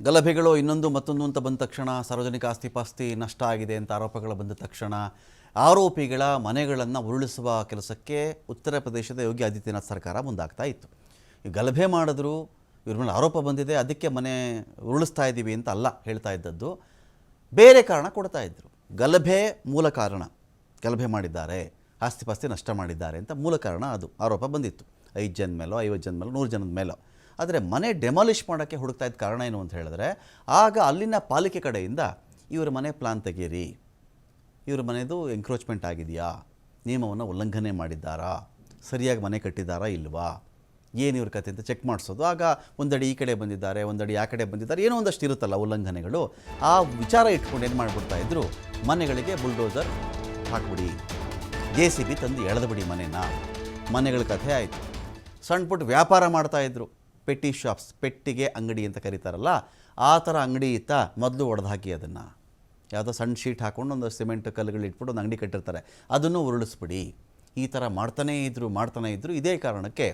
ಗಲಭೆಗಳು ಇನ್ನೊಂದು ಮತ್ತೊಂದು ಅಂತ ಬಂದ ತಕ್ಷಣ ಸಾರ್ವಜನಿಕ ಆಸ್ತಿಪಾಸ್ತಿ ನಷ್ಟ ಆಗಿದೆ ಅಂತ ಆರೋಪಗಳು ಬಂದ ತಕ್ಷಣ ಆರೋಪಿಗಳ ಮನೆಗಳನ್ನು ಉರುಳಿಸುವ ಕೆಲಸಕ್ಕೆ ಉತ್ತರ ಪ್ರದೇಶದ ಯೋಗಿ ಆದಿತ್ಯನಾಥ್ ಸರ್ಕಾರ ಮುಂದಾಗ್ತಾ ಇತ್ತು. ಗಲಭೆ ಮಾಡಿದ್ರು ಇವ್ರ ಮೇಲೆ ಆರೋಪ ಬಂದಿದೆ, ಅದಕ್ಕೆ ಮನೆ ಉರುಳಿಸ್ತಾ ಇದ್ದೀವಿ ಅಂತ ಅಲ್ಲ ಹೇಳ್ತಾ ಇದ್ದದ್ದು. ಬೇರೆ ಕಾರಣ ಕೊಡ್ತಾ ಇದ್ದರು ಗಲಭೆ ಮೂಲ ಕಾರಣ. ಗಲಭೆ ಮಾಡಿದ್ದಾರೆ, ಆಸ್ತಿಪಾಸ್ತಿ ನಷ್ಟ ಮಾಡಿದ್ದಾರೆ ಅಂತ ಮೂಲ ಕಾರಣ ಅದು. ಆರೋಪ ಬಂದಿತ್ತು. ಐದು ಜನ ಮೇಲೋ ಐವತ್ತು ಜನ ಮೇಲೋ ನೂರು ಜನದ ಮೇಲೋ. ಆದರೆ ಮನೆ ಡೆಮಾಲಿಷ್ ಮಾಡೋಕ್ಕೆ ಹುಡುಕ್ತಾ ಇದ್ದ ಕಾರಣ ಏನು ಅಂತ ಹೇಳಿದ್ರೆ, ಆಗ ಅಲ್ಲಿನ ಪಾಲಿಕೆ ಕಡೆಯಿಂದ, ಇವ್ರ ಮನೆ ಪ್ಲಾನ್ ತೆಗೀರಿ. ಇವ್ರ ಮನೆದು ಎಂಕ್ರೋಚ್ಮೆಂಟ್ ಆಗಿದೆಯಾ? ನಿಯಮವನ್ನು ಉಲ್ಲಂಘನೆ ಮಾಡಿದ್ದಾರಾ? ಸರಿಯಾಗಿ ಮನೆ ಕಟ್ಟಿದ್ದಾರಾ ಇಲ್ವಾ? ಏನು ಇವ್ರ ಕತೆ ಅಂತ ಚೆಕ್ ಮಾಡಿಸೋದು. ಆಗ ಒಂದಡಿ ಈ ಕಡೆ ಬಂದಿದ್ದಾರೆ, ಒಂದಡಿ ಆ ಕಡೆ ಬಂದಿದ್ದಾರೆ. ಏನೋ ಒಂದಷ್ಟು ಇರುತ್ತಲ್ಲ ಉಲ್ಲಂಘನೆಗಳು. ಆ ವಿಚಾರ ಇಟ್ಕೊಂಡು ಏನು ಮಾಡಿಬಿಡ್ತಾ ಇದ್ರು, ಮನೆಗಳಿಗೆ ಬುಲ್ಡೋಸರ್ ಹಾಕ್ಬಿಡಿ. ಜೆ ಸಿ ಬಿ ತಂದು ಎಳೆದ್ಬಿಡಿ ಮನೆನ. ಮನೆಗಳ ಕಥೆ ಆಯಿತು. ಸಣ್ಣ ಪುಟ್ಟ ವ್ಯಾಪಾರ ಮಾಡ್ತಾಯಿದ್ರು ಪೆಟ್ಟಿ ಶಾಪ್ಸ್, ಪೆಟ್ಟಿಗೆ ಅಂಗಡಿ ಅಂತ ಕರೀತಾರಲ್ಲ, ಆ ಥರ ಅಂಗಡಿ ಇತ್ತ ಮೊದಲು ಒಡೆದು ಹಾಕಿ ಅದನ್ನು. ಯಾವುದೋ ಸಣ್ಣ ಶೀಟ್ ಹಾಕ್ಕೊಂಡು ಒಂದು ಸಿಮೆಂಟ್ ಕಲ್ಲುಗಳು ಇಟ್ಬಿಟ್ಟು ಒಂದು ಅಂಗಡಿ ಕಟ್ಟಿರ್ತಾರೆ. ಅದನ್ನು ಉರುಳಿಸ್ಬಿಡಿ. ಈ ಥರ ಮಾಡ್ತಾನೇ ಇದ್ದರು ಮಾಡ್ತಾನೇ ಇದ್ದರು ಇದೇ ಕಾರಣಕ್ಕೆ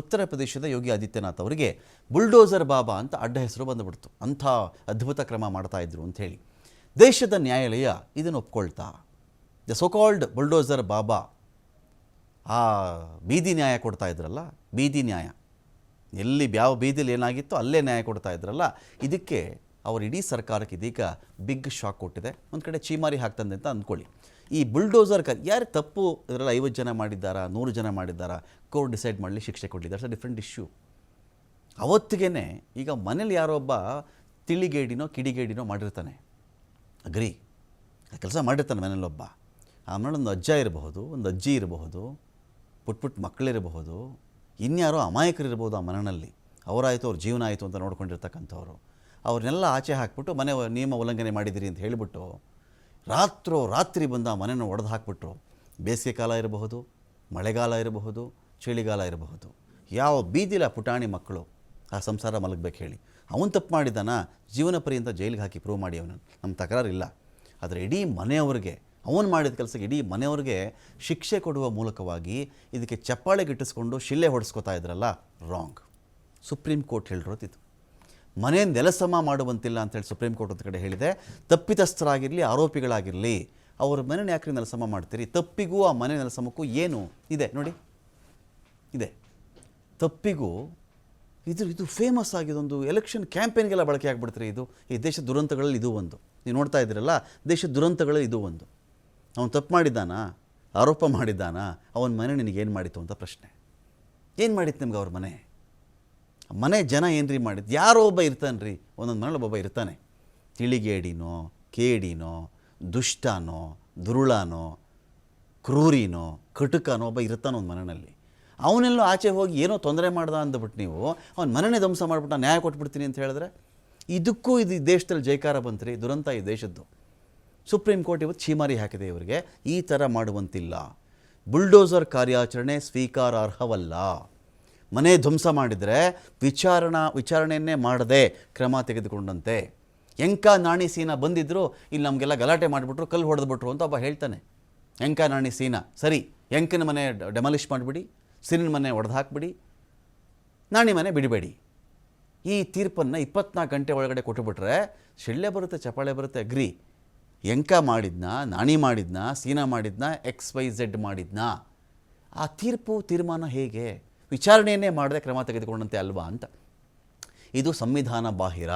ಉತ್ತರ ಪ್ರದೇಶದ ಯೋಗಿ ಆದಿತ್ಯನಾಥ್ ಅವರಿಗೆ ಬುಲ್ಡೋಸರ್ ಬಾಬಾ ಅಂತ ಅಡ್ಡ ಹೆಸರು ಬಂದುಬಿಡ್ತು. ಅಂಥ ಅದ್ಭುತ ಕ್ರಮ ಮಾಡ್ತಾ ಇದ್ರು ಅಂಥೇಳಿ ದೇಶದ ನ್ಯಾಯಾಲಯ ಇದನ್ನು ಒಪ್ಕೊಳ್ತಾ, ದ ಸೊಕಾಲ್ಡ್ ಬುಲ್ಡೋಸರ್ ಬಾಬಾ, ಆ ಬೀದಿ ನ್ಯಾಯ ಕೊಡ್ತಾ ಇದ್ರಲ್ಲ, ಬೀದಿ ನ್ಯಾಯ. ಎಲ್ಲಿ ಯಾವ ಬೀದಿಲಿ ಏನಾಗಿತ್ತೋ ಅಲ್ಲೇ ನ್ಯಾಯ ಕೊಡ್ತಾ ಇದ್ರಲ್ಲ, ಇದಕ್ಕೆ ಅವರು ಇಡೀ ಸರ್ಕಾರಕ್ಕೆ ಇದೀಗ ಬಿಗ್ ಶಾಕ್ ಕೊಟ್ಟಿದೆ. ಒಂದು ಕಡೆ ಚೀಮಾರಿ ಹಾಕ್ತಂದೆ ಅಂತ ಅಂದ್ಕೊಳ್ಳಿ. ಈ ಬುಲ್ಡೋಸರ್ ಕ ಯಾರು ತಪ್ಪು ಇದರಲ್ಲಿ ಐವತ್ತು ಜನ ಮಾಡಿದ್ದಾರಾ, ನೂರು ಜನ ಮಾಡಿದ್ದಾರಾ ಕೋರ್ಟ್ ಡಿಸೈಡ್ ಮಾಡಲಿ ಶಿಕ್ಷೆ ಕೊಟ್ಟಿದ್ದಾರೆ ಡಿಫ್ರೆಂಟ್ ಇಶ್ಯೂ ಅವತ್ತಿಗೆ ಈಗ ಮನೇಲಿ ಯಾರೊಬ್ಬ ತಿಳಿಗೇಡಿನೋ, ಕಿಡಿಗೇಡಿನೋ ಮಾಡಿರ್ತಾನೆ. ಅಗ್ರಿ ಕೆಲಸ ಮಾಡಿರ್ತಾನೆ ಮನೇಲೊಬ್ಬ ಆಮೇಲೆ ಒಂದು ಅಜ್ಜ ಇರಬಹುದು, ಒಂದು ಅಜ್ಜಿ ಇರಬಹುದು ಪುಟ್ ಪುಟ್ ಮಕ್ಕಳಿರಬಹುದು ಇನ್ಯಾರೋ ಅಮಾಯಕರಿರ್ಬೋದು ಆ ಮನೆಯಲ್ಲಿ ಅವರಾಯಿತು, ಅವ್ರ ಜೀವನ ಆಯಿತು ಅಂತ ನೋಡ್ಕೊಂಡಿರ್ತಕ್ಕಂಥವ್ರು. ಅವ್ರನ್ನೆಲ್ಲ ಆಚೆ ಹಾಕ್ಬಿಟ್ಟು ಮನೆ ನಿಯಮ ಉಲ್ಲಂಘನೆ ಮಾಡಿದಿರಿ ಅಂತ ಹೇಳಿಬಿಟ್ಟು ರಾತ್ರೋ ರಾತ್ರಿ ಬಂದು ಆ ಮನೆಯನ್ನು ಒಡೆದು ಹಾಕಿಬಿಟ್ರು. ಬೇಸಿಗೆ ಕಾಲ ಇರಬಹುದು, ಮಳೆಗಾಲ ಇರಬಹುದು, ಚಳಿಗಾಲ ಇರಬಹುದು. ಯಾವ ಬೀದಿಲ ಪುಟಾಣಿ ಮಕ್ಕಳು ಆ ಸಂಸಾರ ಮಲಗಬೇಕು ಹೇಳಿ. ಅವನು ತಪ್ಪು ಮಾಡಿದ್ದಾನ? ಜೀವನ ಪರ್ಯಂತ ಜೈಲಿಗೆ ಹಾಕಿ ಪ್ರೂವ್ ಮಾಡಿ ಅವನು ನಮ್ಮ ತಕರಾರಿಲ್ಲ. ಆದರೆ ಇಡೀ ಮನೆಯವ್ರಿಗೆ ಅವನು ಮಾಡಿದ ಕೆಲಸಕ್ಕೆ ಇಡೀ ಮನೆಯವ್ರಿಗೆ ಶಿಕ್ಷೆ ಕೊಡುವ ಮೂಲಕವಾಗಿ ಇದಕ್ಕೆ ಚಪ್ಪಾಳೆ ಗಿಟ್ಟಿಸ್ಕೊಂಡು ಶಿಲ್ಲೆ ಹೊಡೆಸ್ಕೊತಾ ಇದ್ರಲ್ಲ? ರಾಂಗ್ ಸುಪ್ರೀಂ ಕೋರ್ಟ್ ಹೇಳಿರೋದಿತ್ತು ಮನೆ ನೆಲಸಮ ಮಾಡುವಂತಿಲ್ಲ ಅಂತೇಳಿ ಸುಪ್ರೀಂ ಕೋರ್ಟ್ ಒಂದು ಕಡೆ ಹೇಳಿದೆ. ತಪ್ಪಿತಸ್ಥರಾಗಿರಲಿ, ಆರೋಪಿಗಳಾಗಿರಲಿ, ಅವ್ರ ಮನೆ ಯಾಕ್ರಿ ನೆಲಸಮ ಮಾಡ್ತೀರಿ? ತಪ್ಪಿಗೂ ಆ ಮನೆ ನೆಲಸಮಕ್ಕೂ ಏನು? ಇದೆ, ನೋಡಿ. ಇದೆ. ತಪ್ಪಿಗೂ ಇದು ಇದು ಫೇಮಸ್ ಆಗಿದೊಂದು ಎಲೆಕ್ಷನ್ ಕ್ಯಾಂಪೇನ್ಗೆಲ್ಲ ಬಳಕೆ ಆಗಿಬಿಡ್ತೀರಿ ಇದು. ಈ ದೇಶ ದುರಂತಗಳಲ್ಲಿ ಇದು ಒಂದು. ನೀವು ನೋಡ್ತಾ ಇದ್ದೀರಲ್ಲ ದೇಶದ ದುರಂತಗಳಲ್ಲಿ ಇದು ಒಂದು. ಅವನು ತಪ್ಪು ಮಾಡಿದ್ದಾನ? ಆರೋಪ ಮಾಡಿದ್ದಾನ? ಅವನ ಮನೆ ನಿನಗೇನು ಮಾಡಿತ್ತು ಅಂತ ಪ್ರಶ್ನೆ. ಏನು ಮಾಡಿತ್ತು ನಿಮ್ಗೆ ಅವ್ರ ಮನೆ? ಮನೆ ಜನ ಏನ್ರಿ ಮಾಡಿದ್ದು? ಯಾರೋ ಒಬ್ಬ ಇರ್ತಾನೆ ರೀ ಒಂದೊಂದು ಮನೇಲಿ ಒಬ್ಬ ಇರ್ತಾನೆ. ತಿಳಿಗೇಡಿನೋ, ಕೇಡಿನೋ, ದುಷ್ಟನೋ, ದುರುಳನೋ, ಕ್ರೂರಿನೋ, ಕಟುಕನೋ ಒಬ್ಬ ಇರ್ತಾನೆ ಒಂದು ಮನೆಯಲ್ಲಿ. ಅವನೆಲ್ಲೋ ಆಚೆ ಹೋಗಿ ಏನೋ ತೊಂದರೆ ಮಾಡ್ದ ಅಂದ್ಬಿಟ್ಟು ನೀವು, ಅವ್ನ ಮನೆನೇ ಧ್ವಂಸ ಮಾಡಿಬಿಟ್ಟು ನ್ಯಾಯ ಕೊಟ್ಬಿಡ್ತೀನಿ ಅಂತ ಹೇಳಿದ್ರೆ, ಇದಕ್ಕೂ ಇದು ದೇಶದಲ್ಲಿ ಜೈಕಾರ ಬಂತ್ರಿ, ದುರಂತ ಈ ದೇಶದ್ದು. ಸುಪ್ರೀಂ ಕೋರ್ಟ್ ಇವತ್ತು ಛೀಮಾರಿ ಹಾಕಿದೆ ಇವರಿಗೆ. ಈ ಥರ ಮಾಡುವಂತಿಲ್ಲ. ಬುಲ್ಡೋಸರ್ ಕಾರ್ಯಾಚರಣೆ ಸ್ವೀಕಾರಾರ್ಹವಲ್ಲ. ಮನೆ ಧ್ವಂಸ ಮಾಡಿದರೆ ವಿಚಾರಣಾ, ವಿಚಾರಣೆಯನ್ನೇ ಮಾಡದೆ ಕ್ರಮ ತೆಗೆದುಕೊಂಡಂತೆ. ಎಂಕ ನಾಣಿ ಸೀನಾ ಬಂದಿದ್ದರು ಇಲ್ಲಿ ನಮಗೆಲ್ಲ ಗಲಾಟೆ ಮಾಡಿಬಿಟ್ರು, ಕಲ್ಲು ಹೊಡೆದ್ಬಿಟ್ರು ಅಂತ ಒಬ್ಬ ಹೇಳ್ತಾನೆ. ಎಂಕ ನಾಣಿ ಸೀನಾ, ಸರಿ, ಎಂಕನ ಮನೆ ಡೆಮಾಲಿಷ್ ಮಾಡಿಬಿಡಿ ಸೀನಿನ ಮನೆ ಒಡೆದು ಹಾಕ್ಬಿಡಿ ನಾಣಿ ಮನೆ ಬಿಡಬೇಡಿ. ಈ ತೀರ್ಪನ್ನು ಇಪ್ಪತ್ನಾಲ್ಕು ಗಂಟೆ ಒಳಗಡೆ ಕೊಟ್ಟುಬಿಟ್ರೆ ಶಿಳ್ಳೆ ಬರುತ್ತೆ ಚಪಾಳೆ ಬರುತ್ತೆ, ಅಗ್ರಿ. ಎಂಕ ಮಾಡಿದ್ನಾ, ನಾಣಿ ಮಾಡಿದ್ನಾ, ಸೀನಾ ಮಾಡಿದ್ನಾ ಎಕ್ಸ್ ವೈ ಝೆಡ್ ಮಾಡಿದ್ನಾ? ಆ ತೀರ್ಪು, ತೀರ್ಮಾನ ಹೇಗೆ? ವಿಚಾರಣೆಯನ್ನೇ ಮಾಡದೆ ಕ್ರಮ ತೆಗೆದುಕೊಂಡಂತೆ ಅಲ್ವಾ ಅಂತ. ಇದು ಸಂವಿಧಾನ ಬಾಹಿರ.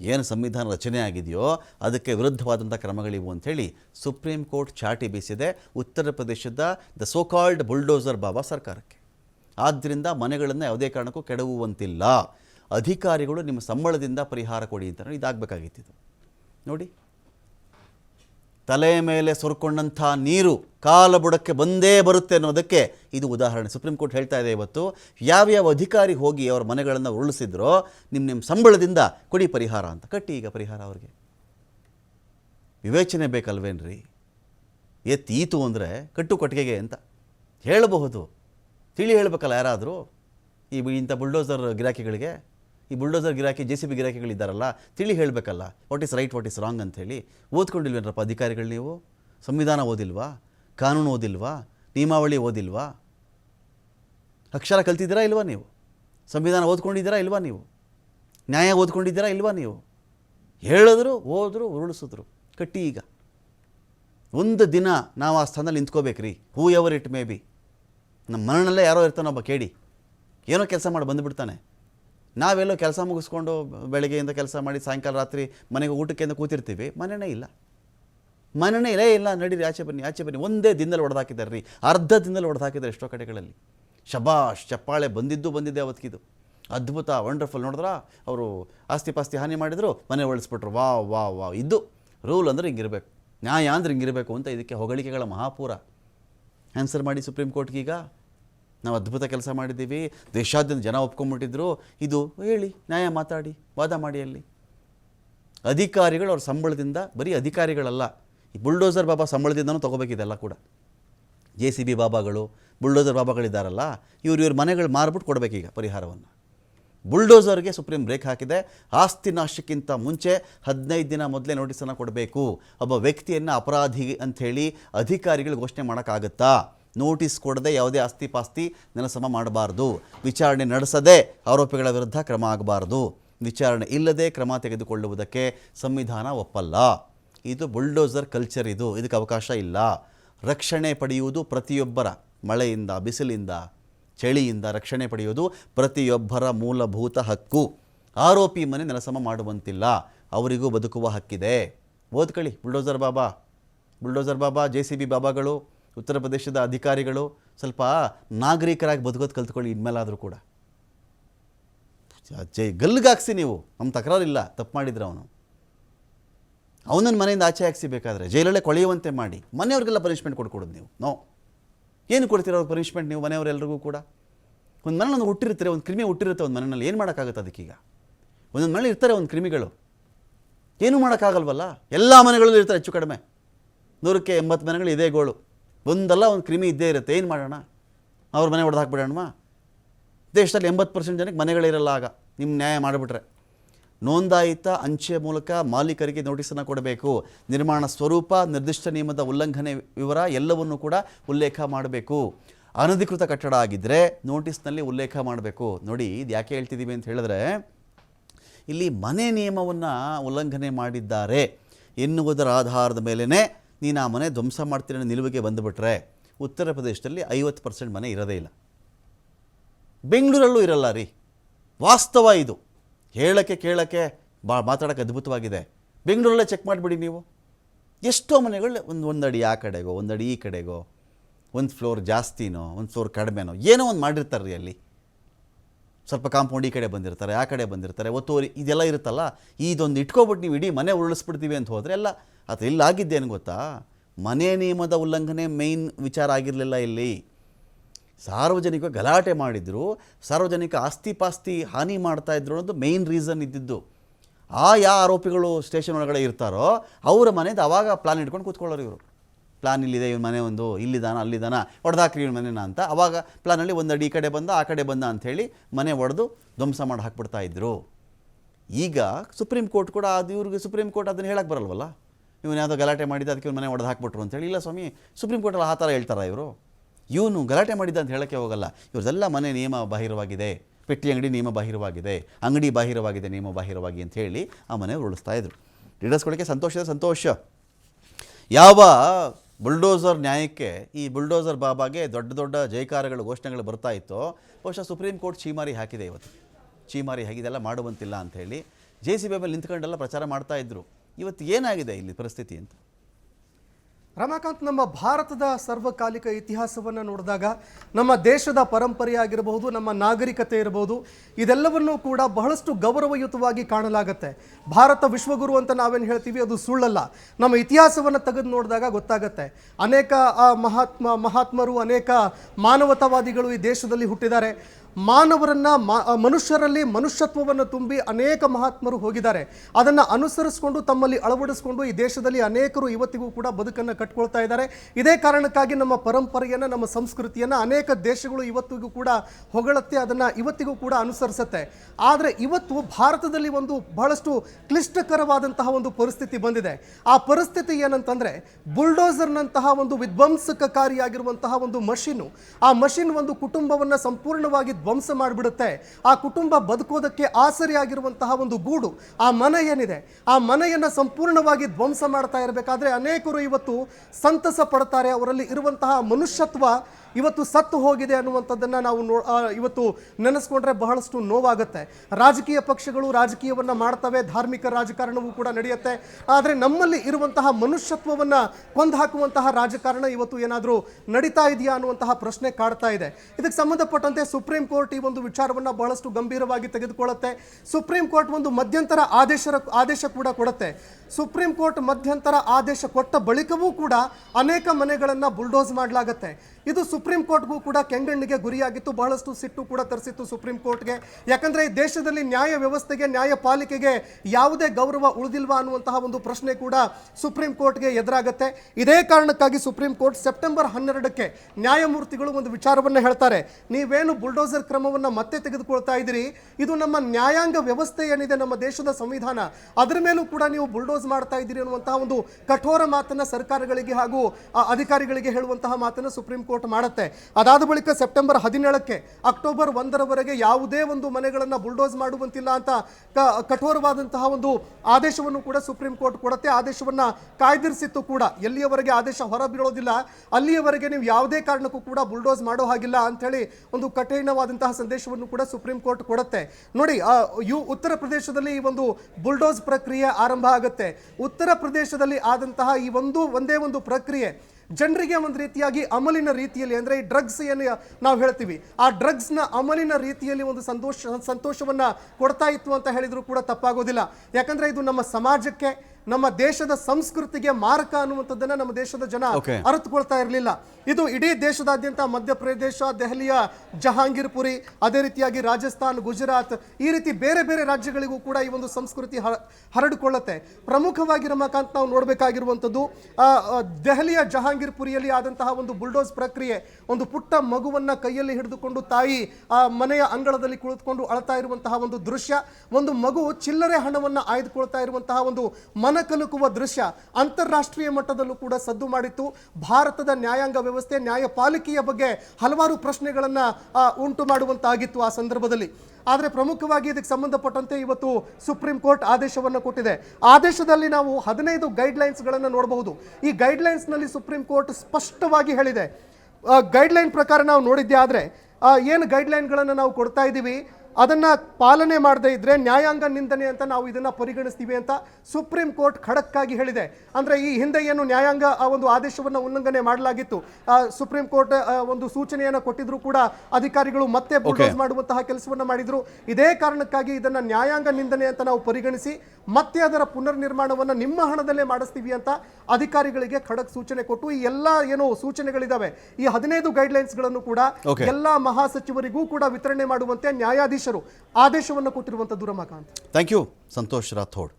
ಏನು ಸಂವಿಧಾನ ರಚನೆ ಆಗಿದೆಯೋ ಅದಕ್ಕೆ ವಿರುದ್ಧವಾದಂಥ ಕ್ರಮಗಳಿವು ಅಂಥೇಳಿ ಸುಪ್ರೀಂ ಕೋರ್ಟ್ ಚಾಟಿ ಬೀಸಿದೆ ಉತ್ತರ ಪ್ರದೇಶದ ದ ಸೋಕಾಲ್ಡ್ ಬುಲ್ಡೋಸರ್ ಬಾಬಾ ಸರ್ಕಾರಕ್ಕೆ. ಆದ್ದರಿಂದ ಮನೆಗಳನ್ನು ಯಾವುದೇ ಕಾರಣಕ್ಕೂ ಕೆಡವುವಂತಿಲ್ಲ. ಅಧಿಕಾರಿಗಳು ನಿಮ್ಮ ಸಂಬಳದಿಂದ ಪರಿಹಾರ ಕೊಡಿ ಅಂತ ಇದಾಗಬೇಕಾಗಿತ್ತು ನೋಡಿ ತಲೆ ಮೇಲೆ ಸುರ್ಕೊಂಡಂಥ ನೀರು ಕಾಲ ಬುಡಕ್ಕೆ ಬಂದೇ ಬರುತ್ತೆ ಅನ್ನೋದಕ್ಕೆ ಇದು ಉದಾಹರಣೆ. ಸುಪ್ರೀಂ ಕೋರ್ಟ್ ಹೇಳ್ತಾ ಇದೆ ಇವತ್ತು ಯಾವ್ಯಾವ ಅಧಿಕಾರಿ ಹೋಗಿ ಅವ್ರ ಮನೆಗಳನ್ನು ಉರುಳಿಸಿದ್ರೋ ನಿಮ್ಮ ನಿಮ್ಮ ಸಂಬಳದಿಂದ ಕೊಡಿ ಪರಿಹಾರ ಅಂತ. ಕಟ್ಟಿ ಈಗ ಪರಿಹಾರ ಅವ್ರಿಗೆ. ವಿವೇಚನೆ ಬೇಕಲ್ವೇನ್ರಿ? ಎತ್ತೀತು ಅಂದರೆ ಕಟ್ಟು ಕೊಟ್ಟಿಗೆಗೆ ಅಂತ. ಹೇಳಬಹುದು. ತಿಳಿ ಹೇಳಬೇಕಲ್ಲ ಯಾರಾದರೂ? ಈ ಇಂಥ ಬುಲ್ಡೋಸರ್ ಗಿರಾಕಿಗಳಿಗೆ? ಈ ಬುಲ್ಡೋಸರ್ ಗಿರಾಕಿ, ಜೆ ಸಿ ಬಿ ಗಿರಾಕಿಗಳಿದ್ದಾರಲ್ಲ, ತಿಳಿ ಹೇಳಬೇಕಲ್ಲ what is right what is wrong ಅಂಥೇಳಿ ಓದ್ಕೊಂಡಿಲ್ವೇನಪ್ಪ ಅಧಿಕಾರಿಗಳು ನೀವು? ಸಂವಿಧಾನ ಓದಿಲ್ವಾ? ಕಾನೂನು ಓದಿಲ್ವಾ? ನಿಯಮಾವಳಿ ಓದಿಲ್ವಾ? ಅಕ್ಷರ ಕಲ್ತಿದ್ದೀರಾ ಇಲ್ವಾ ನೀವು? ಸಂವಿಧಾನ ಓದ್ಕೊಂಡಿದ್ದೀರಾ ಇಲ್ವಾ ನೀವು? ನ್ಯಾಯ ಓದ್ಕೊಂಡಿದ್ದೀರಾ ಇಲ್ವಾ ನೀವು? ಹೇಳಿದ್ರು ಓದ್ರು ಉರುಳಿಸಿದ್ರು, ಕಟ್ಟಿ ಈಗ. ಒಂದು ದಿನ ನಾವು ಆ ಸ್ಥಾನದಲ್ಲಿ ನಿಂತ್ಕೋಬೇಕ್ರಿ, whoever it may be. ನಮ್ಮ ಮರಣಲ್ಲೇ ಯಾರೋ ಇರ್ತಾನೊಬ್ಬ ಕೇಳಿ ಏನೋ ಕೆಲಸ ಮಾಡಿ ಬಂದುಬಿಡ್ತಾನೆ. ನಾವೆಲ್ಲೋ ಕೆಲಸ ಮುಗಿಸ್ಕೊಂಡು ಬೆಳಗ್ಗೆಯಿಂದ ಕೆಲಸ ಮಾಡಿ ಸಾಯಂಕಾಲ ರಾತ್ರಿ ಮನೆಗೆ ಊಟಕ್ಕೆ ಅಂತ ಕೂತಿರ್ತೀವಿ. ಮನೆಯೇ ಇಲ್ಲ. ಮನೆಯೇ ಇಲ್ಲೇ ಇಲ್ಲ. ನಡೀರಿ, ಆಚೆ ಬನ್ನಿ ಆಚೆ ಬನ್ನಿ. ಒಂದೇ ದಿನದಲ್ಲಿ ಹೊಡೆದಾಕಿದ್ದಾರೆ ರೀ. ಅರ್ಧ ದಿನದಲ್ಲಿ ಹೊಡೆದಾಕಿದ್ದಾರೆ ಎಷ್ಟೋ ಕಡೆಗಳಲ್ಲಿ. ಶಬಾಷ್, ಚಪ್ಪಾಳೆ ಬಂದಿದ್ದು ಬಂದಿದ್ದೆ ಅವತ್ತಿಗಿದು. ಅದ್ಭುತ ವಂಡರ್ಫುಲ್ ನೋಡಿದ್ರ? ಅವರು ಆಸ್ತಿ ಪಾಸ್ತಿ ಹಾನಿ ಮಾಡಿದ್ರು, ಮನೆ ಒಳಿಸ್ಬಿಟ್ರು ವಾ ವಾ ವಾ ಇದು ರೂಲ್ ಅಂದರೆ ಹಿಂಗಿರಬೇಕು. ನ್ಯಾಯ ಅಂದ್ರೆ ಹಿಂಗಿರಬೇಕು ಅಂತ ಇದಕ್ಕೆ ಹೊಗಳಿಕೆಗಳ ಮಹಾಪೂರ. ಆನ್ಸರ್ ಮಾಡಿ ಸುಪ್ರೀಂ ಕೋರ್ಟ್ಗೆ ಈಗ. ನಾವು ಅದ್ಭುತ ಕೆಲಸ ಮಾಡಿದ್ದೀವಿ. ದೇಶಾದ್ಯಂತ ಜನ ಒಪ್ಕೊಂಡ್ಬಿಟ್ಟಿದ್ರು. ಇದು, ಹೇಳಿ, ನ್ಯಾಯ ಮಾತಾಡಿ, ವಾದ ಮಾಡಿ ಅಲ್ಲಿ. ಅಧಿಕಾರಿಗಳು ಅವ್ರ ಸಂಬಳದಿಂದ, ಬರೀ ಅಧಿಕಾರಿಗಳಲ್ಲ, ಈ ಬುಲ್ಡೋಸರ್ ಬಾಬಾ ಸಂಬಳದಿಂದನೂ ತೊಗೋಬೇಕಿದೆಲ್ಲ ಕೂಡ. ಜೆ ಸಿ ಬಿ ಬಾಬಾಗಳು, ಬುಲ್ಡೋಸರ್ ಬಾಬಾಗಳಿದ್ದಾರಲ್ಲ, ಇವ್ರು ಇವ್ರ ಮನೆಗಳು ಮಾರ್ಬಿಟ್ಟು ಕೊಡಬೇಕೀಗ ಪರಿಹಾರವನ್ನು. ಬುಲ್ಡೋಸರ್ಗೆ ಸುಪ್ರೀಂ ಬ್ರೇಕ್ ಹಾಕಿದೆ. ಆಸ್ತಿ ನಾಶಕ್ಕಿಂತ ಮುಂಚೆ ಹದಿನೈದು ದಿನ ಮೊದಲೇ ನೋಟಿಸನ್ನು ಕೊಡಬೇಕು. ಒಬ್ಬ ವ್ಯಕ್ತಿಯನ್ನು ಅಪರಾಧಿ ಅಂಥೇಳಿ ಅಧಿಕಾರಿಗಳು ಘೋಷಣೆ ಮಾಡೋಕ್ಕಾಗತ್ತಾ? ನೋಟಿಸ್ ಕೊಡದೆ ಯಾವುದೇ ಆಸ್ತಿ ಪಾಸ್ತಿ ನೆಲಸಮ ಮಾಡಬಾರ್ದು. ವಿಚಾರಣೆ ನಡೆಸದೆ ಆರೋಪಿಗಳ ವಿರುದ್ಧ ಕ್ರಮ ಆಗಬಾರ್ದು. ವಿಚಾರಣೆ ಇಲ್ಲದೆ ಕ್ರಮ ತೆಗೆದುಕೊಳ್ಳುವುದಕ್ಕೆ ಸಂವಿಧಾನ ಒಪ್ಪಲ್ಲ. ಇದು ಬುಲ್ಡೋಸರ್ ಕಲ್ಚರ್ ಇದು. ಇದಕ್ಕೆ ಅವಕಾಶ ಇಲ್ಲ. ರಕ್ಷಣೆ ಪಡೆಯುವುದು ಪ್ರತಿಯೊಬ್ಬರ ಮಳೆಯಿಂದ, ಬಿಸಿಲಿಂದ, ಚಳಿಯಿಂದ ರಕ್ಷಣೆ ಪಡೆಯುವುದು ಪ್ರತಿಯೊಬ್ಬರ ಮೂಲಭೂತ ಹಕ್ಕು. ಆರೋಪಿ ಮನೆ ನೆಲಸಮ ಮಾಡುವಂತಿಲ್ಲ. ಅವರಿಗೂ ಬದುಕುವ ಹಕ್ಕಿದೆ. ಓದ್ಕಳಿ bulldozer Baba. Bulldozer Baba, J C B ಬಾಬಾಗಳು. ಉತ್ತರ ಪ್ರದೇಶದ ಅಧಿಕಾರಿಗಳು ಸ್ವಲ್ಪ ನಾಗರಿಕರಾಗಿ ಬದುಕೋದು ಕಲ್ತ್ಕೊಳ್ಳಿ, ಇನ್ಮೇಲಾದರೂ ಕೂಡ. ಜೈ ಗಲ್ಲಿಗಾಕ್ಸಿ ನೀವು. ನಮ್ಮ ತಕರಾರಿಲ್ಲ. ತಪ್ಪು ಮಾಡಿದ್ರೆ ಅವನು. ಅವನನ್ನು ಮನೆಯಿಂದ ಆಚೆ ಹಾಕ್ಸಿ ಬೇಕಾದರೆ ಜೈಲಲ್ಲೇ ಕೊಳೆಯುವಂತೆ ಮಾಡಿ. ಮನೆಯವ್ರಿಗೆಲ್ಲ ಪನಿಷ್ಮೆಂಟ್ ಕೊಡ್ಕೊಡೋದು ನೀವು. ನೋ ಏನು ಕೊಡ್ತೀರ ಅವ್ರಿಗೆ ಪನಿಷ್ಮೆಂಟ್ ನೀವು ಮನೆಯವರೆಲ್ಲರಿಗೂ ಕೂಡ? ಒಂದು ಮನೇಲಿ ಒಂದು ಹುಟ್ಟಿರ್ತಾರೆ, ಒಂದು ಕ್ರಿಮಿ ಹುಟ್ಟಿರುತ್ತೆ ಒಂದು ಮನೆಯಲ್ಲಿ. ಏನು ಮಾಡೋಕ್ಕಾಗುತ್ತೆ ಅದಕ್ಕೀಗ? ಒಂದೊಂದು ಮನೇಲಿ ಇರ್ತಾರೆ ಒಂದು ಕ್ರಿಮಿಗಳು. ಏನೂ ಮಾಡೋಕ್ಕಾಗಲ್ವಲ್ಲ? ಎಲ್ಲ ಮನೆಗಳಲ್ಲೂ ಇರ್ತಾರೆ ಹೆಚ್ಚು ಕಡಿಮೆ. ನೂರಕ್ಕೆ ಎಂಬತ್ತು ಮನೆಗಳು ಇದೇ ಗೋಳು. ಒಂದಲ್ಲ ಒಂದು ಕ್ರಿಮಿ ಇದ್ದೇ ಇರುತ್ತೆ. ಏನು ಮಾಡೋಣ? ಅವ್ರ ಮನೆ ಹೊಡೆದು ಹಾಕ್ಬಿಡೋಣ ದೇಶದಲ್ಲಿ ಎಂಬತ್ತು ಪರ್ಸೆಂಟ್ ಜನಕ್ಕೆ ಮನೆಗಳಿರಲ್ಲ ಆಗ. ನಿಮ್ಮ ನ್ಯಾಯ ಮಾಡಿಬಿಟ್ರೆ. ನೋಂದಾಯಿತ ಅಂಚೆ ಮೂಲಕ ಮಾಲೀಕರಿಗೆ ನೋಟಿಸನ್ನು ಕೊಡಬೇಕು. ನಿರ್ಮಾಣ ಸ್ವರೂಪ, ನಿರ್ದಿಷ್ಟ ನಿಯಮದ ಉಲ್ಲಂಘನೆ ವಿವರ ಎಲ್ಲವನ್ನು ಕೂಡ ಉಲ್ಲೇಖ ಮಾಡಬೇಕು. ಅನಧಿಕೃತ ಕಟ್ಟಡ ಆಗಿದ್ದರೆ ನೋಟಿಸ್ನಲ್ಲಿ ಉಲ್ಲೇಖ ಮಾಡಬೇಕು. ನೋಡಿ, ಇದು ಯಾಕೆ ಹೇಳ್ತಿದ್ದೀವಿ ಅಂತ ಹೇಳಿದ್ರೆ, ಇಲ್ಲಿ ಮನೆ ನಿಯಮವನ್ನು ಉಲ್ಲಂಘನೆ ಮಾಡಿದ್ದಾರೆ ಎನ್ನುವುದರ ಆಧಾರದ ಮೇಲೇ ನೀನು ಆ ಮನೆ ಧ್ವಂಸ ಮಾಡ್ತೀರ ನಿಲುವಿಗೆ ಬಂದುಬಿಟ್ರೆ ಉತ್ತರ ಪ್ರದೇಶದಲ್ಲಿ ಐವತ್ತು ಪರ್ಸೆಂಟ್ ಮನೆ ಇರೋದೇ ಇಲ್ಲ. ಬೆಂಗಳೂರಲ್ಲೂ ಇರಲ್ಲ ರೀ. ವಾಸ್ತವ ಇದು. ಹೇಳೋಕ್ಕೆ ಕೇಳೋಕ್ಕೆ ಬಾ ಮಾತಾಡೋಕ್ಕೆ ಅದ್ಭುತವಾಗಿದೆ. ಬೆಂಗಳೂರಲ್ಲೇ ಚೆಕ್ ಮಾಡಿಬಿಡಿ ನೀವು. ಎಷ್ಟೋ ಮನೆಗಳು ಒಂದು ಒಂದಡಿ ಆ ಕಡೆಗೋ, ಒಂದಡಿ ಈ ಕಡೆಗೋ, ಒಂದು ಫ್ಲೋರ್ ಜಾಸ್ತಿನೋ, ಒಂದು ಫ್ಲೋರ್ ಕಡಿಮೆನೋ, ಏನೋ ಒಂದು ಮಾಡಿರ್ತಾರೆ ರೀ ಅಲ್ಲಿ. ಸ್ವಲ್ಪ ಕಾಂಪೌಂಡ್ ಈ ಕಡೆ ಬಂದಿರ್ತಾರೆ, ಆ ಕಡೆ ಬಂದಿರ್ತಾರೆ, ಒತ್ತುವರಿ ಇದೆಲ್ಲ ಇರುತ್ತಲ್ಲ, ಇದೊಂದು ಇಟ್ಕೊಬಿಟ್ಟು ನೀವು ಇಡೀ ಮನೆ ಉರುಳಿಸ್ಬಿಡ್ತೀವಿ ಅಂತ ಹೋದರೆ ಎಲ್ಲ ಇಲ್ಲ ಆಗಿದ್ದೇನು ಗೊತ್ತಾ? ಮನೆ ನಿಯಮದ ಉಲ್ಲಂಘನೆ ಮೇಯ್ನ್ ವಿಚಾರ ಆಗಿರಲಿಲ್ಲ ಇಲ್ಲಿ. ಸಾರ್ವಜನಿಕ ಗಲಾಟೆ ಮಾಡಿದ್ರು, ಸಾರ್ವಜನಿಕ ಆಸ್ತಿ ಪಾಸ್ತಿ ಹಾನಿ ಮಾಡ್ತಾ ಇದ್ರು ಅನ್ನೋದು ಮೇಯ್ನ್ ರೀಸನ್ ಇದ್ದಿದ್ದು. ಆ, ಯಾವ ಆರೋಪಿಗಳು ಸ್ಟೇಷನ್ ಒಳಗಡೆ ಇರ್ತಾರೋ, ಅವರ ಮನೆದು ಅವಾಗ ಪ್ಲಾನ್ ಇಟ್ಕೊಂಡು ಕೂತ್ಕೊಳ್ಳೋರು ಇವರು. ಪ್ಲಾನ್ ಇಲ್ಲಿದೆ ಇವ್ನ ಮನೆ ಒಂದು ಇಲ್ಲಿದಾನ ಅಲ್ಲಿದಾನ ಹೊಡೆದಾಕ್ರಿ ಇವ್ನ ಮನೆನ ಅಂತ. ಅವಾಗ ಪ್ಲಾನಲ್ಲಿ ಒಂದು ಅಡಿ ಈ ಕಡೆ ಬಂದ, ಆ ಕಡೆ ಬಂದ ಅಂಥೇಳಿ ಮನೆ ಒಡೆದು ಧ್ವಂಸ ಮಾಡಿ ಹಾಕ್ಬಿಡ್ತಾ ಇದ್ದರು ಈಗ ಸುಪ್ರೀಂ ಕೋರ್ಟ್ ಕೂಡ ಅದು ಇವ್ರಿಗೆ ಸುಪ್ರೀಂ ಕೋರ್ಟ್ ಅದನ್ನು ಹೇಳಕ್ಕೆ ಬರಲ್ವಲ್ಲ? ಇವನು ಯಾವುದೋ ಗಲಾಟೆ ಮಾಡಿದ, ಅದಕ್ಕೆ ಇವ್ನ ಮನೆ ಒಡೆದು ಹಾಕ್ಬಿಟ್ರು ಅಂತೇಳಿ ಇಲ್ಲ ಸ್ವಾಮಿ, ಸುಪ್ರೀಂ ಕೋರ್ಟಲ್ಲಿ ಆ ಥರ ಹೇಳ್ತಾರ ಇವರು? ಇವನು ಗಲಾಟೆ ಮಾಡಿದ್ದ ಅಂತ ಹೇಳೋಕ್ಕೆ ಹೋಗಲ್ಲ. ಇವ್ರದೆಲ್ಲ ಮನೆ ನಿಯಮ ಬಾಹಿರವಾಗಿದೆ. ಪೆಟ್ಟಿ ಅಂಗಡಿ ನಿಯಮ ಬಾಹಿರವಾಗಿದೆ. ಅಂಗಡಿ ಬಾಹಿರವಾಗಿದೆ, ನಿಯಮ ಬಾಹಿರವಾಗಿ ಅಂತ ಹೇಳಿ ಆ ಮನೆ ಉರುಳಿಸ್ತಾ ಇದ್ರು. ಲೀಡರ್ಸ್ಗಳಿಗೆ ಸಂತೋಷದ ಸಂತೋಷ. ಯಾವ ಬುಲ್ಡೋಸರ್ ನ್ಯಾಯಕ್ಕೆ ಈ ಬುಲ್ಡೋಸರ್ ಬಾಬಾಗೆ ದೊಡ್ಡ ದೊಡ್ಡ ಜೈಕಾರಗಳು ಘೋಷಣೆಗಳು ಬರ್ತಾ ಇತ್ತು. ಬಹುಶಃ ಸುಪ್ರೀಂ ಕೋರ್ಟ್ ಚೀಮಾರಿ ಹಾಕಿದೆ ಇವತ್ತು. ಚೀಮಾರಿ ಹಾಕಿದೆಲ್ಲ ಮಾಡುವಂತಿಲ್ಲ ಅಂತ ಹೇಳಿ ಜೆ ಸಿ ಬಿ ಮೇಲೆ ನಿಂತ್ಕೊಂಡೆಲ್ಲ ಪ್ರಚಾರ ಮಾಡ್ತಾ ಇದ್ದರು ಇವತ್ತು ಏನಾಗಿದೆ ಇಲ್ಲಿ ಪರಿಸ್ಥಿತಿ ಅಂತ? ರಮಾಕಾಂತ್ ನಮ್ಮ ಭಾರತದ ಸರ್ವಕಾಲಿಕ ಇತಿಹಾಸವನ್ನು ನೋಡಿದಾಗ ನಮ್ಮ ದೇಶದ ಪರಂಪರೆ ಆಗಿರಬಹುದು ನಮ್ಮ ನಾಗರಿಕತೆ ಇರಬಹುದು, ಇದೆಲ್ಲವನ್ನೂ ಕೂಡ ಬಹಳಷ್ಟು ಗೌರವಯುತವಾಗಿ ಕಾಣಲಾಗತ್ತೆ. ಭಾರತ ವಿಶ್ವಗುರು ಅಂತ ನಾವೇನು ಹೇಳ್ತೀವಿ, ಅದು ಸುಳ್ಳಲ್ಲ. ನಮ್ಮ ಇತಿಹಾಸವನ್ನು ತೆಗೆದು ನೋಡಿದಾಗ ಗೊತ್ತಾಗತ್ತೆ. ಅನೇಕ ಮಹಾತ್ಮ ಮಹಾತ್ಮರು, ಅನೇಕ ಮಾನವತಾವಾದಿಗಳು ಈ ದೇಶದಲ್ಲಿ ಹುಟ್ಟಿದ್ದಾರೆ. ಮಾನವರನ್ನ ಮನುಷ್ಯರಲ್ಲಿ ಮನುಷ್ಯತ್ವವನ್ನು ತುಂಬಿ ಅನೇಕ ಮಹಾತ್ಮರು ಹೋಗಿದ್ದಾರೆ. ಅದನ್ನು ಅನುಸರಿಸಿಕೊಂಡು, ತಮ್ಮಲ್ಲಿ ಅಳವಡಿಸಿಕೊಂಡು ಈ ದೇಶದಲ್ಲಿ ಅನೇಕರು ಇವತ್ತಿಗೂ ಕೂಡ ಬದುಕನ್ನು ಕಟ್ಕೊಳ್ತಾ ಇದ್ದಾರೆ. ಇದೇ ಕಾರಣಕ್ಕಾಗಿ ನಮ್ಮ ಪರಂಪರೆಯನ್ನು, ನಮ್ಮ ಸಂಸ್ಕೃತಿಯನ್ನು ಅನೇಕ ದೇಶಗಳು ಇವತ್ತಿಗೂ ಕೂಡ ಹೊಗಳತ್ತೆ, ಅದನ್ನು ಇವತ್ತಿಗೂ ಕೂಡ ಅನುಸರಿಸುತ್ತೆ. ಆದರೆ ಇವತ್ತು ಭಾರತದಲ್ಲಿ ಒಂದು ಬಹಳಷ್ಟು ಕ್ಲಿಷ್ಟಕರವಾದಂತಹ ಒಂದು ಪರಿಸ್ಥಿತಿ ಬಂದಿದೆ. ಆ ಪರಿಸ್ಥಿತಿ ಏನಂತಂದ್ರೆ, ಬುಲ್ಡೋಸರ್ನಂತಹ ಒಂದು ವಿಧ್ವಂಸಕಕಾರಿಯಾಗಿರುವಂತಹ ಒಂದು ಮಷೀನು, ಆ ಮಷಿನ್ ಒಂದು ಕುಟುಂಬವನ್ನು ಸಂಪೂರ್ಣವಾಗಿ ಧ್ವಂಸ ಮಾಡಿಬಿಡುತ್ತೆ. ಆ ಕುಟುಂಬ ಬದುಕೋದಕ್ಕೆ ಆಸರಿಯಾಗಿರುವಂತಹ ಒಂದು ಗೂಡು, ಆ ಮನೆ ಏನಿದೆ, ಆ ಮನೆಯನ್ನು ಸಂಪೂರ್ಣವಾಗಿ ಧ್ವಂಸ ಮಾಡ್ತಾ ಇರಬೇಕಾದ್ರೆ ಅನೇಕರು ಇವತ್ತು ಸಂತಸ ಪಡ್ತಾರೆ. ಅವರಲ್ಲಿ ಇರುವಂತಹ ಮನುಷ್ಯತ್ವ ಇವತ್ತು ಸತ್ತು ಹೋಗಿದೆ ಅನ್ನುವಂಥದ್ದನ್ನು ನಾವು ನೋ ಇವತ್ತು ನೆನೆಸ್ಕೊಂಡ್ರೆ ಬಹಳಷ್ಟು ನೋವಾಗುತ್ತೆ. ರಾಜಕೀಯ ಪಕ್ಷಗಳು ರಾಜಕೀಯವನ್ನು ಮಾಡ್ತವೆ, ಧಾರ್ಮಿಕ ರಾಜಕಾರಣವೂ ಕೂಡ ನಡೆಯುತ್ತೆ. ಆದರೆ ನಮ್ಮಲ್ಲಿ ಇರುವಂತಹ ಮನುಷ್ಯತ್ವವನ್ನು ಕೊಂದು ಹಾಕುವಂತಹ ರಾಜಕಾರಣ ಇವತ್ತು ಏನಾದರೂ ನಡೀತಾ ಇದೆಯಾ ಅನ್ನುವಂತಹ ಪ್ರಶ್ನೆ ಕಾಡ್ತಾ ಇದೆ. ಇದಕ್ಕೆ ಸಂಬಂಧಪಟ್ಟಂತೆ ಸುಪ್ರೀಂ ಕೋರ್ಟ್ ಈ ಒಂದು ವಿಚಾರವನ್ನು ಬಹಳಷ್ಟು ಗಂಭೀರವಾಗಿ ತೆಗೆದುಕೊಳ್ಳುತ್ತೆ. ಸುಪ್ರೀಂ ಕೋರ್ಟ್ ಒಂದು ಮಧ್ಯಂತರ ಆದೇಶ ಆದೇಶ ಕೂಡ ಕೊಡುತ್ತೆ. ಸುಪ್ರೀಂ ಕೋರ್ಟ್ ಮಧ್ಯಂತರ ಆದೇಶ ಕೊಟ್ಟ ಬಳಿಕವೂ ಕೂಡ ಅನೇಕ ಮನೆಗಳನ್ನು ಬುಲ್ಡೋಸ್ ಮಾಡಲಾಗತ್ತೆ. ಇದು ಸುಪ್ರೀಂ ಕೋರ್ಟ್ಗೂ ಕೂಡ ಕೆಂಗಣ್ಣಿಗೆ ಗುರಿಯಾಗಿತ್ತು. ಬಹಳಷ್ಟು ಸಿಟ್ಟು ಕೂಡ ತರಿಸಿತ್ತು ಸುಪ್ರೀಂ ಕೋರ್ಟ್ಗೆ. ಯಾಕಂದ್ರೆ ಈ ದೇಶದಲ್ಲಿ ನ್ಯಾಯ ವ್ಯವಸ್ಥೆಗೆ ನ್ಯಾಯಪಾಲಿಕೆಗೆ ಯಾವುದೇ ಗೌರವ ಉಳಿದಿಲ್ವಾ ಅನ್ನುವಂತಹ ಒಂದು ಪ್ರಶ್ನೆ ಕೂಡ ಸುಪ್ರೀಂ ಕೋರ್ಟ್ಗೆ ಎದುರಾಗುತ್ತೆ. ಇದೇ ಕಾರಣಕ್ಕಾಗಿ ಸುಪ್ರೀಂ ಕೋರ್ಟ್ ಸೆಪ್ಟೆಂಬರ್ ಹನ್ನೆರಡಕ್ಕೆ ನ್ಯಾಯಮೂರ್ತಿಗಳು ಒಂದು ವಿಚಾರವನ್ನು ಹೇಳ್ತಾರೆ. ನೀವೇನು ಬುಲ್ಡೋಸರ್ ಕ್ರಮವನ್ನು ಮತ್ತೆ ತೆಗೆದುಕೊಳ್ತಾ ಇದ್ದೀರಿ. ಇದು ನಮ್ಮ ನ್ಯಾಯಾಂಗ ವ್ಯವಸ್ಥೆ ಏನಿದೆ ನಮ್ಮ ದೇಶದ ಸಂವಿಧಾನ. ಅದರ ಮೇಲೂ ಕೂಡ ನೀವು ಬುಲ್ಡೋಸ್ ಮಾಡ್ತಾ ಇದ್ದೀರಿ ಅನ್ನುವಂತಹ ಒಂದು ಕಠೋರ ಮಾತನ್ನು ಸರ್ಕಾರಗಳಿಗೆ ಹಾಗೂ ಅಧಿಕಾರಿಗಳಿಗೆ ಹೇಳುವಂತಹ ಮಾತನ್ನು ಸುಪ್ರೀಂ ಕೋರ್ಟ್ ಮಾಡುತ್ತೆ. ಅದಾದ ಬಳಿಕ ಸೆಪ್ಟೆಂಬರ್ ಹದಿನೇಳಕ್ಕೆ ಅಕ್ಟೋಬರ್ ಒಂದರವರೆಗೆ ಯಾವುದೇ ಒಂದು ಮನೆಗಳನ್ನು ಬುಲ್ಡೋಸ್ ಮಾಡುವಂತಿಲ್ಲ ಅಂತ ಕಠೋರವಾದಂತಹ ಒಂದು ಆದೇಶವನ್ನು ಕೂಡ ಸುಪ್ರೀಂ ಕೋರ್ಟ್ ಕೊಡುತ್ತೆ. ಆದೇಶವನ್ನ ಕಾಯ್ದಿರಿಸಿತ್ತು ಕೂಡ. ಎಲ್ಲಿಯವರೆಗೆ ಆದೇಶ ಹೊರಬೀಳೋದಿಲ್ಲ, ಅಲ್ಲಿಯವರೆಗೆ ನೀವು ಯಾವುದೇ ಕಾರಣಕ್ಕೂ ಕೂಡ ಬುಲ್ಡೋಸ್ ಮಾಡೋ ಹಾಗಿಲ್ಲ ಅಂತ ಹೇಳಿ ಒಂದು ಕಠಿಣವಾದಂತಹ ಸಂದೇಶವನ್ನು ಕೂಡ ಸುಪ್ರೀಂ ಕೋರ್ಟ್ ಕೊಡುತ್ತೆ. ನೋಡಿ ಯು, ಉತ್ತರ ಪ್ರದೇಶದಲ್ಲಿ ಈ ಒಂದು ಬುಲ್ಡೋಸ್ ಪ್ರಕ್ರಿಯೆ ಆರಂಭ ಆಗುತ್ತೆ. ಉತ್ತರ ಪ್ರದೇಶದಲ್ಲಿ ಆದಂತಹ ಈ ಒಂದು, ಒಂದೇ ಒಂದು ಪ್ರಕ್ರಿಯೆ ಜನರಿಗೆ ಒಂದು ರೀತಿಯಾಗಿ ಅಮಲಿನ ರೀತಿಯಲ್ಲಿ, ಅಂದರೆ ಈ ಡ್ರಗ್ಸ್ ಏನು ನಾವು ಹೇಳ್ತೀವಿ, ಆ ಡ್ರಗ್ಸ್ನ ಅಮಲಿನ ರೀತಿಯಲ್ಲಿ ಒಂದು ಸಂತೋಷ, ಸಂತೋಷವನ್ನು ಕೊಡ್ತಾ ಇತ್ತು ಅಂತ ಹೇಳಿದರೂ ಕೂಡ ತಪ್ಪಾಗೋದಿಲ್ಲ. ಯಾಕಂದರೆ ಇದು ನಮ್ಮ ಸಮಾಜಕ್ಕೆ ನಮ್ಮ ದೇಶದ ಸಂಸ್ಕೃತಿಗೆ ಮಾರಕ ಅನ್ನುವಂಥದ್ದನ್ನ ನಮ್ಮ ದೇಶದ ಜನ. ಅರಿತುಕೊಳ್ತಾ ಇರಲಿಲ್ಲ ಇದು ಇಡೀ ದೇಶದಾದ್ಯಂತ ಮಧ್ಯಪ್ರದೇಶ ದೆಹಲಿಯ ಜಹಾಂಗೀರ್ಪುರಿ ಅದೇ ರೀತಿಯಾಗಿ ರಾಜಸ್ಥಾನ್ ಗುಜರಾತ್ ಈ ರೀತಿ ಬೇರೆ ಬೇರೆ ರಾಜ್ಯಗಳಿಗೂ ಕೂಡ ಈ ಒಂದು ಸಂಸ್ಕೃತಿ ಹರ- ಹರಡಿಕೊಳ್ಳುತ್ತೆ ಪ್ರಮುಖವಾಗಿ ರಮಾಕಾಂತ್ ನಾವು ನೋಡಬೇಕಾಗಿರುವಂಥದ್ದು ಆ, ಜಹಾಂಗೀರ್ ದೆಹಲಿಯ ಜಹಾಂಗೀರ್ಪುರಿಯಲ್ಲಿ ಆದಂತಹ ಒಂದು ಬುಲ್ಡೋಸ್ ಪ್ರಕ್ರಿಯೆ ಒಂದು ಪುಟ್ಟ ಮಗುವನ್ನ ಕೈಯಲ್ಲಿ ಹಿಡಿದುಕೊಂಡು ತಾಯಿ ಆ ಮನೆಯ ಅಂಗಳದಲ್ಲಿ ಕುಳಿತುಕೊಂಡು ಅಳ್ತಾ ಇರುವಂತಹ ಒಂದು ದೃಶ್ಯ ಒಂದು ಮಗು ಚಿಲ್ಲರೆ ಹಣವನ್ನ ಆಯ್ದುಕೊಳ್ತಾ ಇರುವಂತಹ ಒಂದು ಮನ ಕಲುಕುವ ದೃಶ್ಯ ಅಂತಾರಾಷ್ಟ್ರೀಯ ಮಟ್ಟದಲ್ಲೂ ಕೂಡ ಸದ್ದು ಮಾಡಿತ್ತು. ಭಾರತದ ನ್ಯಾಯಾಂಗ ವ್ಯವಸ್ಥೆ ನ್ಯಾಯಪಾಲಿಕೆಯ ಬಗ್ಗೆ ಹಲವಾರು ಪ್ರಶ್ನೆಗಳನ್ನು ಉಂಟು ಮಾಡುವಂತಾಗಿತ್ತು ಆ ಸಂದರ್ಭದಲ್ಲಿ. ಆದರೆ ಪ್ರಮುಖವಾಗಿ ಇದಕ್ಕೆ ಸಂಬಂಧಪಟ್ಟಂತೆ ಇವತ್ತು ಸುಪ್ರೀಂ ಕೋರ್ಟ್ ಆದೇಶವನ್ನು ಕೊಟ್ಟಿದೆ. ಆದೇಶದಲ್ಲಿ ನಾವು ಹದಿನೈದು ಗೈಡ್ಲೈನ್ಸ್ಗಳನ್ನು ನೋಡಬಹುದು. ಈ ಗೈಡ್ಲೈನ್ಸ್ನಲ್ಲಿ ಸುಪ್ರೀಂ ಕೋರ್ಟ್ ಸ್ಪಷ್ಟವಾಗಿ ಹೇಳಿದೆ. ಗೈಡ್ಲೈನ್ ಪ್ರಕಾರ ನಾವು ನೋಡಿದ್ದೆ ಆದರೆ ಏನು ಗೈಡ್ಲೈನ್ಗಳನ್ನು ನಾವು ಕೊಡ್ತಾ ಇದ್ದೀವಿ? ಅದನ್ನು ಪಾಲನೆ ಮಾಡದೇ ಇದ್ರೆ ನ್ಯಾಯಾಂಗ ನಿಂದನೆ ಅಂತ ನಾವು ಇದನ್ನು ಪರಿಗಣಿಸ್ತೀವಿ ಅಂತ ಸುಪ್ರೀಂ ಕೋರ್ಟ್ ಖಡಕ್ಕಾಗಿ ಹೇಳಿದೆ. ಅಂದರೆ ಈ ಹಿಂದೆ ಏನು ನ್ಯಾಯಾಂಗ ಆ ಒಂದು ಆದೇಶವನ್ನು ಉಲ್ಲಂಘನೆ ಮಾಡಲಾಗಿತ್ತು. ಸುಪ್ರೀಂ ಕೋರ್ಟ್ ಒಂದು ಸೂಚನೆಯನ್ನು ಕೊಟ್ಟಿದ್ರು ಕೂಡ ಅಧಿಕಾರಿಗಳು ಮತ್ತೆ ಬುಲ್ಡೋಸ್ ಮಾಡುವಂತಹ ಕೆಲಸವನ್ನು ಮಾಡಿದ್ರು. ಇದೇ ಕಾರಣಕ್ಕಾಗಿ ಇದನ್ನ ನ್ಯಾಯಾಂಗ ನಿಂದನೆ ಅಂತ ನಾವು ಪರಿಗಣಿಸಿ ಮತ್ತೆ ಅದರ ಪುನರ್ ನಿರ್ಮಾಣವನ್ನು ನಿಮ್ಮ ಹಣದಲ್ಲೇ ಮಾಡಿಸ್ತೀವಿ ಅಂತ ಅಧಿಕಾರಿಗಳಿಗೆ ಖಡಕ್ ಸೂಚನೆ ಕೊಟ್ಟು ಈ ಎಲ್ಲ ಏನು ಸೂಚನೆಗಳಿದಾವೆ ಈ ಹದಿನೈದು ಗೈಡ್ಲೈನ್ಸ್ಗಳನ್ನು ಕೂಡ. ಎಲ್ಲ ಮಹಾಸಚಿವರಿಗೂ ಕೂಡ ವಿತರಣೆ ಮಾಡುವಂತೆ ನ್ಯಾಯಾಧೀಶರು ಆದೇಶವನ್ನು ಕೊಟ್ಟಿರುವಂಥ ದೂರಮಾಕಾಂತ್ ಥ್ಯಾಂಕ್ ಯು ಸಂತೋಷ್ ರಾಥೋಡ್.